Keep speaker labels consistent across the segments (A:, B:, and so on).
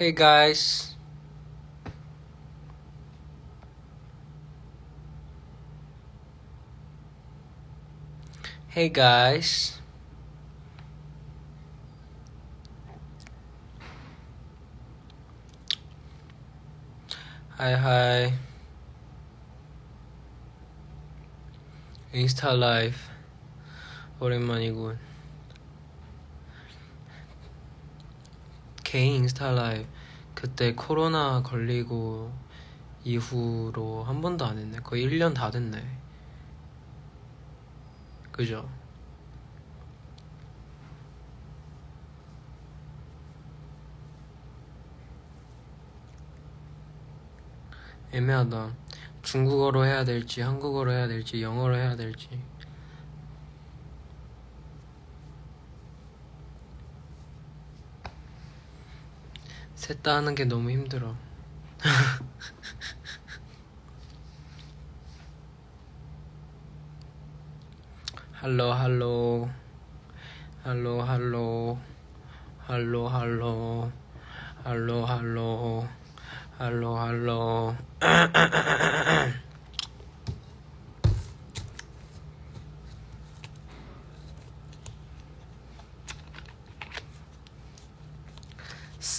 A: Hey guys. Hey guys. Hi hi. Insta live. What money good? K Insta live. 그때 코로나 걸리고 이후로 한 번도 안 했네. 거의 1년 다 됐네. 그죠? 애매하다. 중국어로 해야 될지, 한국어로 해야 될지, 영어로 해야 될지. 셋 다 하는 게 너무 힘들어. 할로 할로. 할로 할로. 할로 할로. 할로 할로. 할로 할로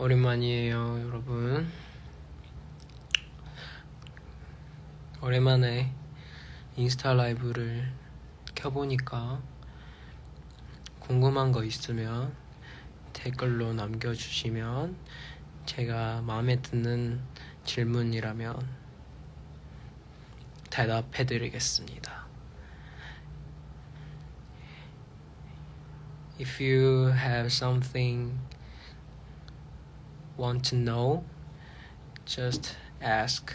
A: 오랜만이에요, 여러분. 오랜만에 인스타 라이브를 켜보니까 궁금한 거 있으면 댓글로 남겨주시면 제가 마음에 드는 질문이라면 대답해드리겠습니다. If you have something want to know, just ask.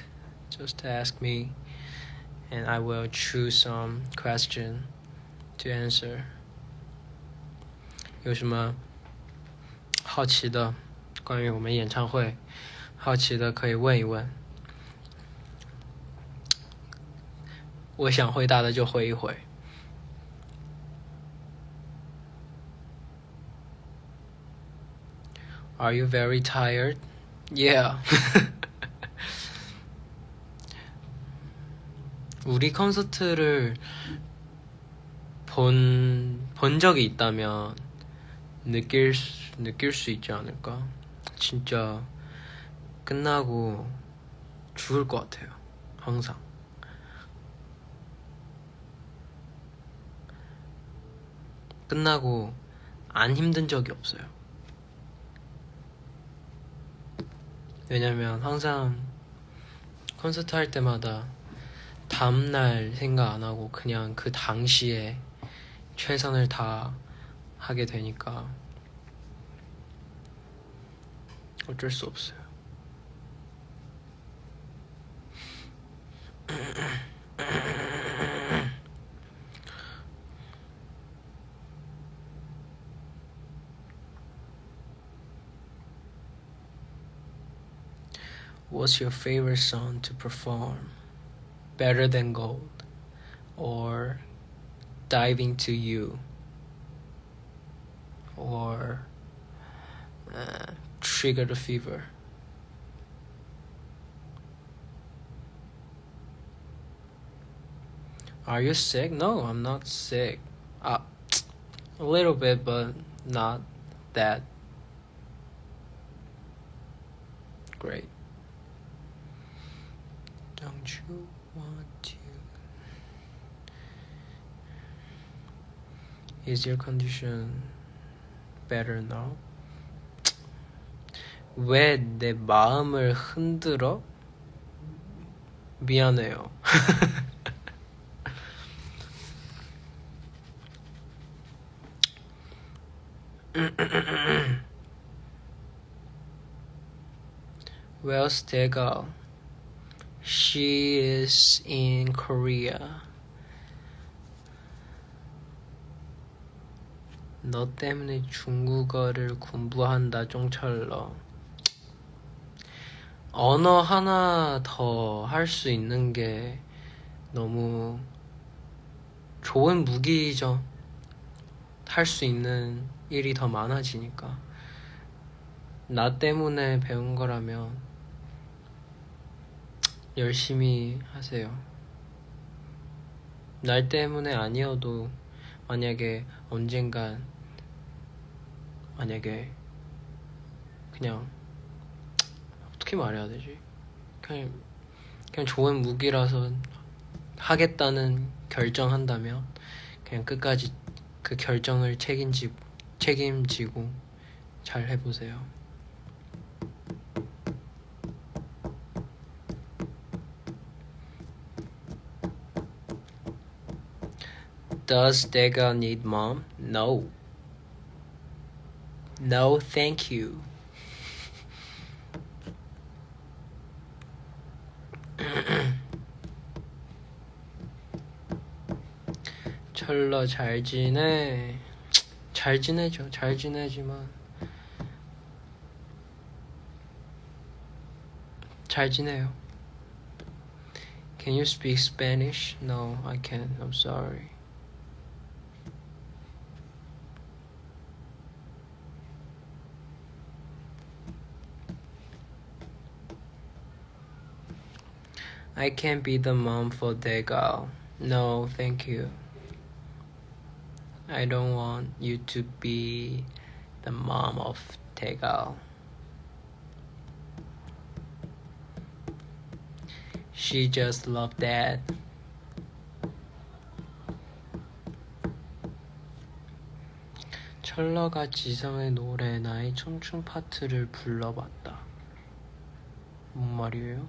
A: Just ask me, and I will choose some question to answer. 有什么好奇的关于我们演唱会，好奇的可以问一问。我想回答的就回一回。Are you very tired? Yeah. 우리 콘서트를 본, 본 적이 있다면 느낄, 수, 느낄 수 있지 않을까? 진짜 끝나고 죽을 것 같아요. 항상. 끝나고 안 힘든 적이 없어요. 왜냐면 항상 콘서트 할 때마다 다음날 생각 안 하고 그냥 그 당시에 최선을 다 하게 되니까 어쩔 수 없어요. What's your favorite song to perform? Better Than Gold or Diving to You or uh, Trigger the Fever? Are you sick? No, I'm not sick. Uh, a little bit, but not that great. Don't you want to? Is your condition better now? 왜 내 마음을 흔들어? 미안해요. Where's that girl? She is in Korea. 너 때문에 중국어를 공부한다, 쫑철러. 언어 하나 더 할 수 있는 게 너무 좋은 무기죠. 할 수 있는 일이 더 많아지니까. 나 때문에 배운 거라면 열심히 하세요. 날 때문에 아니어도 만약에 언젠간 만약에 그냥 어떻게 말해야 되지? 그냥 그냥 좋은 무기라서 하겠다는 결정한다면 그냥 끝까지 그 결정을 책임지 책임지고 잘 해보세요. Does Dega need mom? No. No, thank you. 철러 잘 지내. 잘 지내죠. 잘 지내지만 잘 지내요. Can you speak Spanish? No, I can't. I'm sorry. I can't be the mom for Dagal. No, thank you. I don't want you to be the mom of Dagal. She just loved that. 철러가 지성의 노래 나의 청춘 파트를 불러봤다. 뭔 말이에요?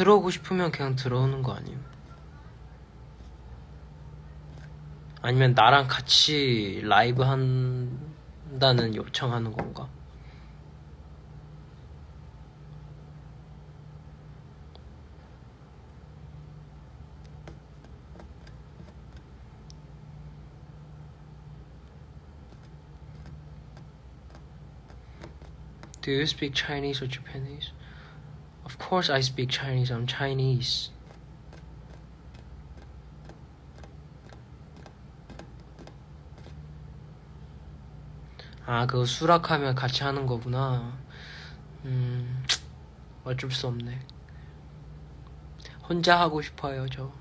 A: 들어오고 싶으면 그냥 들어오는 거 아니에요? 아니면 나랑 같이 라이브 한다는 요청하는 건가? Do you speak Chinese or Japanese? Course I speak Chinese. I'm Chinese. 아, 그거 수락하면 같이 하는 거구나. 음, 어쩔 수 없네. 혼자 하고 싶어요, 저.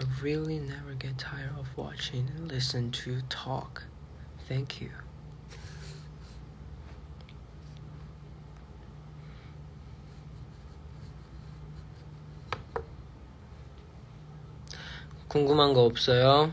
A: I really never get tired of watching and listen to you talk. Thank you. 궁금한 거 없어요?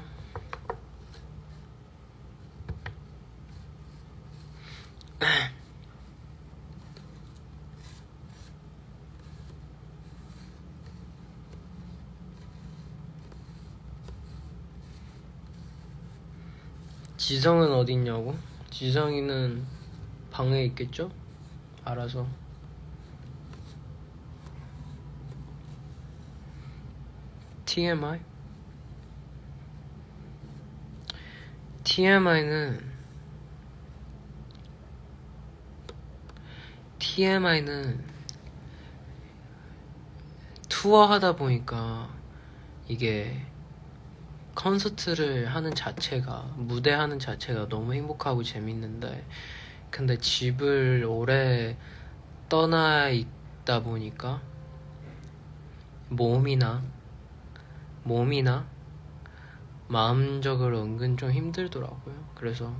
A: 지성은 어디 있냐고? 지성이는 방에 있겠죠? 알아서. TMI? TMI는 TMI는 투어 하다 보니까 이게 콘서트를 하는 자체가 무대 하는 자체가 너무 행복하고 재밌는데 근데 집을 오래 떠나 있다 보니까 몸이나 몸이나 마음적으로 은근 좀 힘들더라고요. 그래서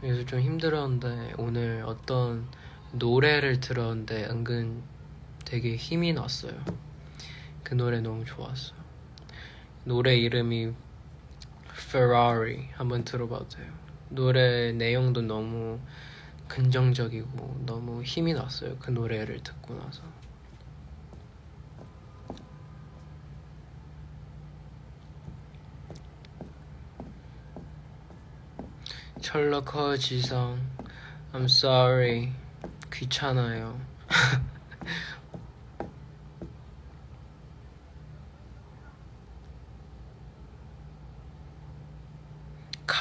A: 그래서 좀 힘들었는데 오늘 어떤 노래를 들었는데 은근 되게 힘이 났어요. 그 노래 너무 좋았어요. 노래 이름이 Ferrari 한번 들어봐도 돼요. 노래 내용도 너무 긍정적이고 너무 힘이 났어요. 그 노래를 듣고 나서. 철러커 지성 I'm sorry 귀찮아요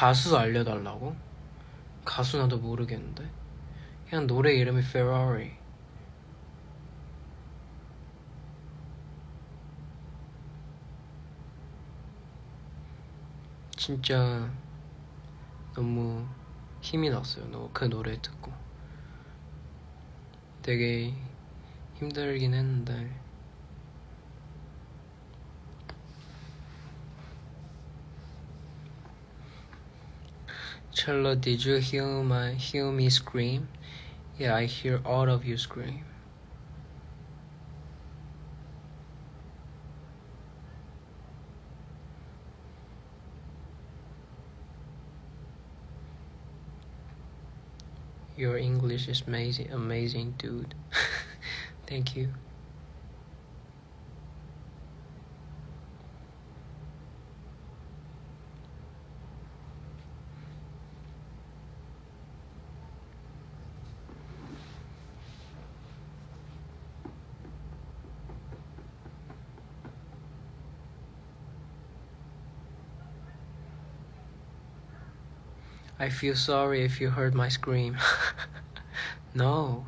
A: 가수 알려달라고? 가수 나도 모르겠는데 그냥 노래 이름이 Ferrari 진짜 너무 힘이 났어요. 그 노래 듣고 되게 힘들긴 했는데 Charlotte, did you hear my hear me scream? Yeah, I hear all of you scream. Your English is amazing, amazing, dude. Thank you. I feel sorry if you heard my scream. no.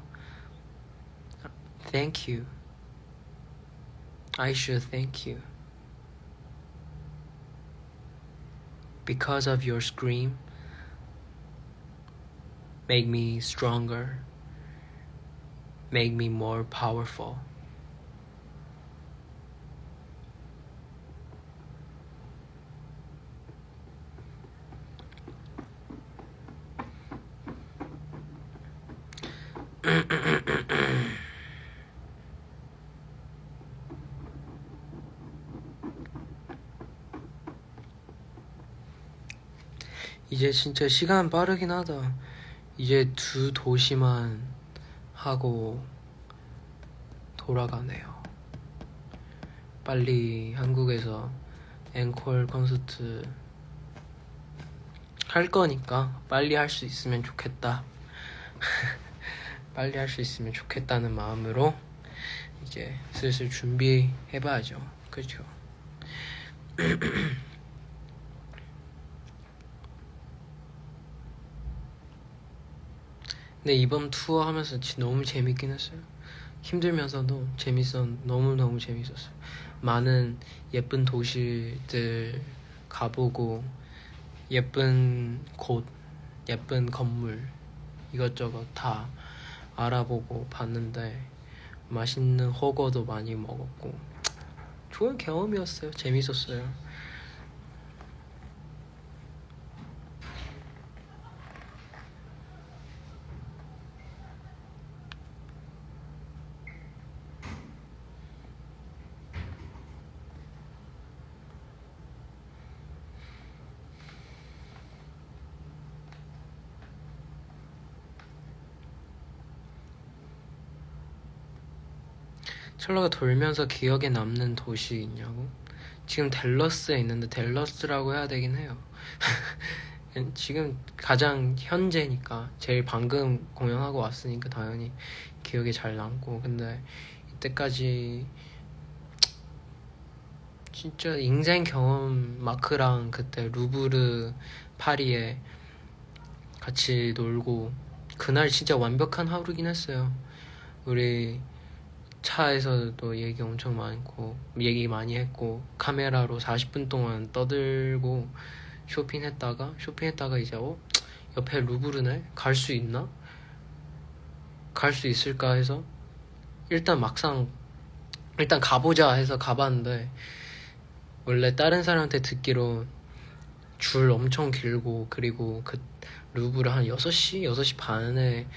A: Thank you. I should thank you. Because of your scream, make me stronger, make me more powerful. 이제 진짜 시간 빠르긴 하다. 이제 두 도시만 하고 돌아가네요. 빨리 한국에서 앵콜 콘서트 할 거니까 빨리 할 수 있으면 좋겠다. 빨리 할 수 있으면 좋겠다는 마음으로 이제 슬슬 준비해봐야죠. 그죠? 근데 이번 투어 하면서 너무 재밌긴 했어요. 힘들면서도 재밌어 너무 너무 재밌었어요. 많은 예쁜 도시들 가보고 예쁜 곳, 예쁜 건물 이것저것 다 알아보고 봤는데 맛있는 허거도 많이 먹었고 좋은 경험이었어요. 재밌었어요. 찰러가 돌면서 기억에 남는 도시 있냐고? 지금 델러스에 있는데 델러스라고 해야 되긴 해요. 지금 가장 현재니까 제일 방금 공연하고 왔으니까 당연히 기억에 잘 남고 근데 이때까지 진짜 인생 경험 마크랑 그때 루브르 파리에 같이 놀고 그날 진짜 완벽한 하루긴 했어요. 우리 차에서도 얘기 엄청 많고 얘기 많이 했고 카메라로 40분 동안 떠들고 쇼핑했다가 쇼핑했다가 이제 어? 옆에 루브르네? 갈 수 있나? 갈 수 있을까 해서 일단 막상 일단 가보자 해서 가봤는데 원래 다른 사람한테 듣기로 줄 엄청 길고 그리고 그 루브르 한 6시? 6시 반에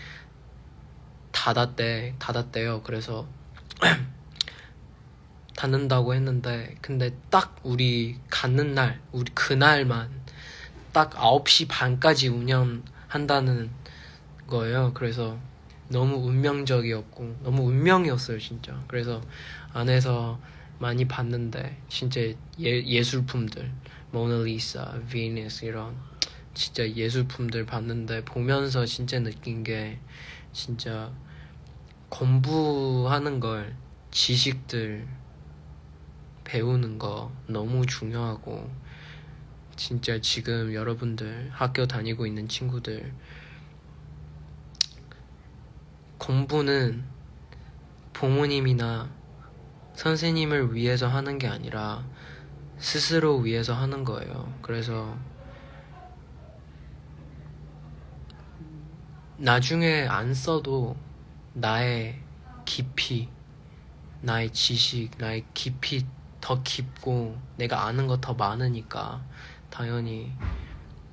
A: 닫았대 닫았대요. 그래서 닫는다고 했는데 근데 딱 우리 갔는 날 우리 그날만 딱 9시 반까지 운영한다는 거예요. 그래서 너무 운명적이었고 너무 운명이었어요 진짜. 그래서 안에서 많이 봤는데 진짜 예, 예술품들 모나리사, 비니스 이런 진짜 예술품들 봤는데 보면서 진짜 느낀 게 진짜 공부하는 걸 지식들 배우는 거 너무 중요하고 진짜 지금 여러분들 학교 다니고 있는 친구들 공부는 부모님이나 선생님을 위해서 하는 게 아니라 스스로 위해서 하는 거예요. 그래서 나중에 안 써도 나의 깊이, 나의 지식, 나의 깊이 더 깊고 내가 아는 거더 많으니까 당연히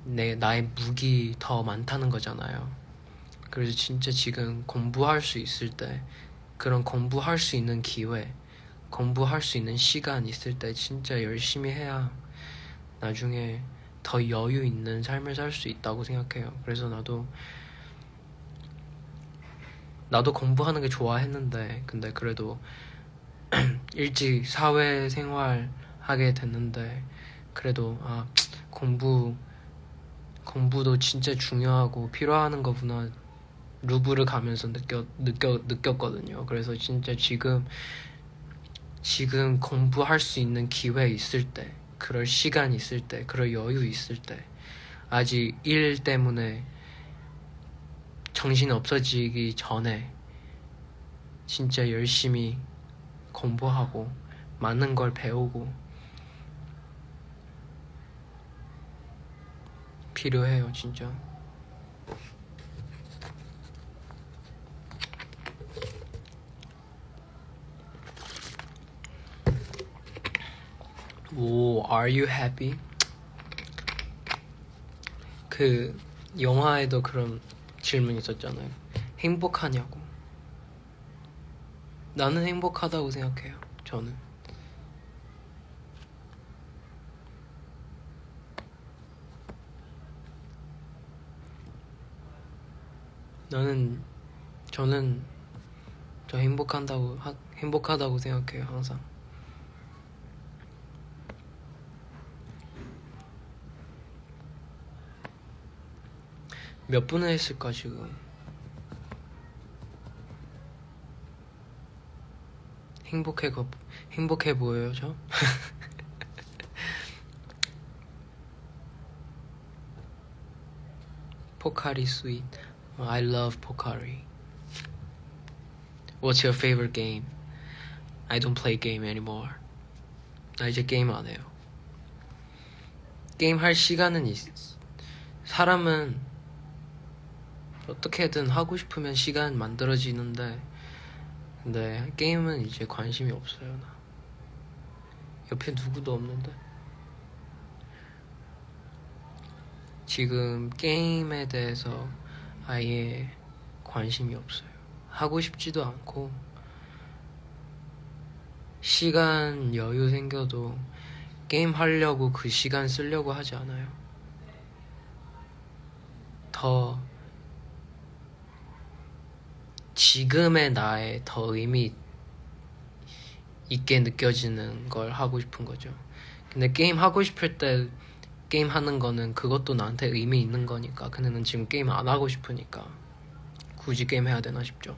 A: 내 나의 무기 더 많다는 거잖아요. 그래서 진짜 지금 공부할 수 있을 때 그런 공부할 수 있는 기회, 공부할 수 있는 시간 있을 때 진짜 열심히 해야 나중에 더 여유 있는 삶을 살 수 있다고 생각해요. 그래서 나도 나도 공부하는 게 좋아했는데 근데 그래도 일찍 사회생활 하게 됐는데 그래도 아 공부 공부도 진짜 중요하고 필요하는 거구나 루브를 가면서 느껴 느껴 느꼈거든요. 그래서 진짜 지금 지금 공부할 수 있는 기회 있을 때, 그럴 시간 있을 때, 그럴 여유 있을 때, 아직 일 때문에 정신 없어지기 전에 진짜 열심히 공부하고 많은 걸 배우고 필요해요, 진짜. 오, are you happy? 그 영화에도 그런 질문 있었잖아요. 행복하냐고. 나는 행복하다고 생각해요. 저는. 나는 저는 저 행복한다고 하, 행복하다고 생각해요 항상. 몇 분을 했을까 지금? 행복해 거 행복해 보여요 저? 포카리 스윗 I love 포카리 What's your favorite game? I don't play game anymore 나 이제 게임 안 해요 게임 할 시간은 있 사람은 어떻게든 하고 싶으면 시간 만들어지는데 근데 게임은 이제 관심이 없어요 나. 옆에 누구도 없는데. 지금 게임에 대해서 아예 관심이 없어요. 하고 싶지도 않고. 시간 여유 생겨도 게임 하려고 그 시간 쓰려고 하지 않아요. 더 지금의 나에 더 의미 있게 느껴지는 걸 하고 싶은 거죠. 근데 게임 하고 싶을 때 게임 하는 거는 그것도 나한테 의미 있는 거니까. 근데 난 지금 게임 안 하고 싶으니까 굳이 게임 해야 되나 싶죠.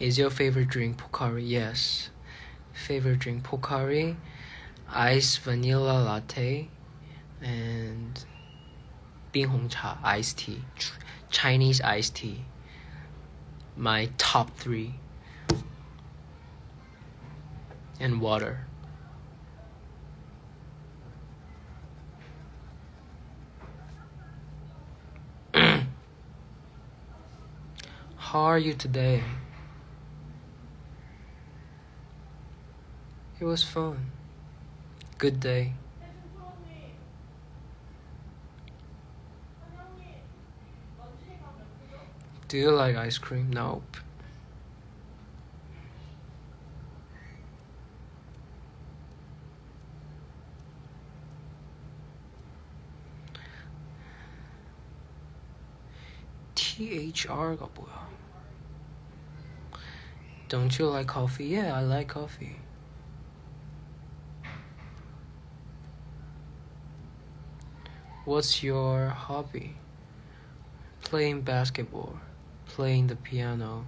A: Is your favorite drink Pocari? Yes. favorite drink Pocari, ice vanilla latte, and 冰红茶 iced tea, Ch- Chinese iced tea. My top three. And water. How are you today? It was fun. Good day. Do you like ice cream? Nope. THR가 뭐야? Don't you like coffee? Yeah, I like coffee. What's your hobby? Playing basketball, playing the piano.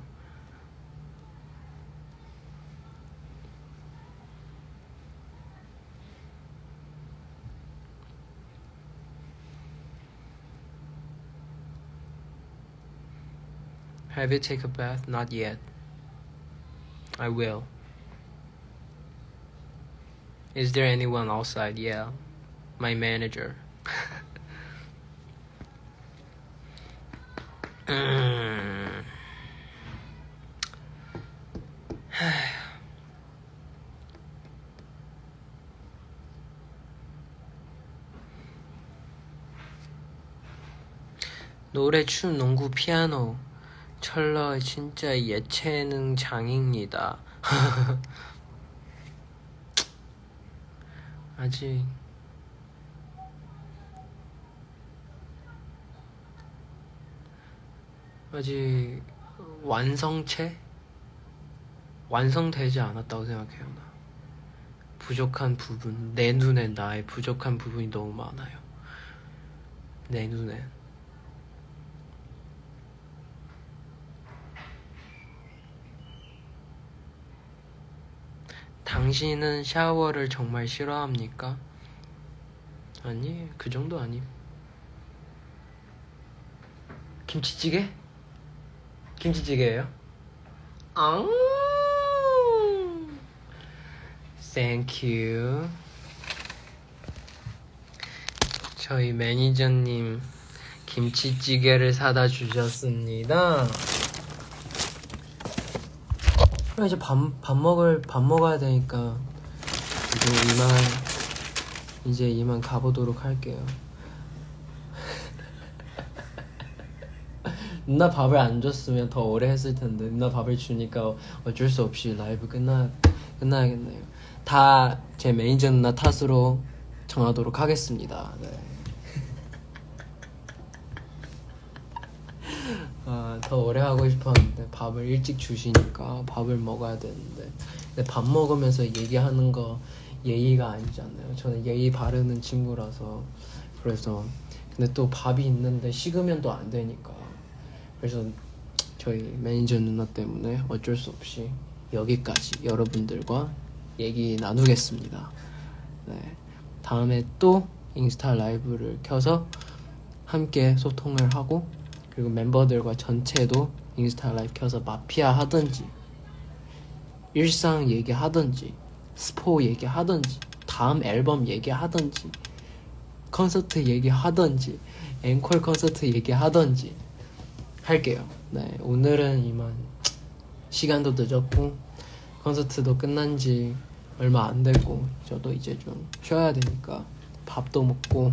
A: Have you take a bath? Not yet. I will. Is there anyone outside? Yeah. My manager. Mm. 노래, 춤, 농구, 피아노. 철러 진짜 예체능 장입니다. 아직 아직 완성체 완성되지 않았다고 생각해요. 나. 부족한 부분 내 눈엔 나의 부족한 부분이 너무 많아요. 내 눈엔. 당신은 샤워를 정말 싫어합니까? 아니, 그 정도 아님. 김치찌개? 김치찌개예요? 아, thank you. 저희 매니저님 김치찌개를 사다 주셨습니다. 이제 밥, 밥 먹을 밥 먹어야 되니까 이제 이만 이제 이만 가보도록 할게요. 누나 밥을 안 줬으면 더 오래 했을 텐데 누나 밥을 주니까 어쩔 수 없이 라이브 끝나 끝나야겠네요. 다 제 매니저 누나 탓으로 정하도록 하겠습니다. 네. 아, 더 오래 하고 싶었는데 밥을 일찍 주시니까 밥을 먹어야 되는데 근데 밥 먹으면서 얘기하는 거 예의가 아니잖아요. 저는 예의 바르는 친구라서 그래서 근데 또 밥이 있는데 식으면 또 안 되니까 그래서 저희 매니저 누나 때문에 어쩔 수 없이 여기까지 여러분들과 얘기 나누겠습니다. 네. 다음에 또 인스타 라이브를 켜서 함께 소통을 하고 그리고 멤버들과 전체도 인스타 라이브 켜서 마피아 하든지 일상 얘기하든지 스포 얘기하든지 다음 앨범 얘기하든지 콘서트 얘기하든지 앵콜 콘서트 얘기하든지 할게요. 네 오늘은 이만 시간도 늦었고 콘서트도 끝난 지 얼마 안 됐고 저도 이제 좀 쉬어야 되니까 밥도 먹고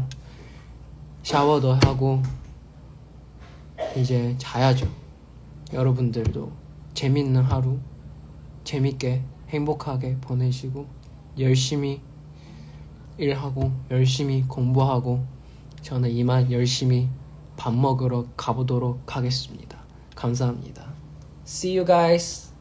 A: 샤워도 하고 이제 자야죠. 여러분들도 재밌는 하루 재밌게 행복하게 보내시고 열심히 일하고 열심히 공부하고 저는 이만 열심히 밥 먹으러 가보도록 하겠습니다. 감사합니다. See you guys.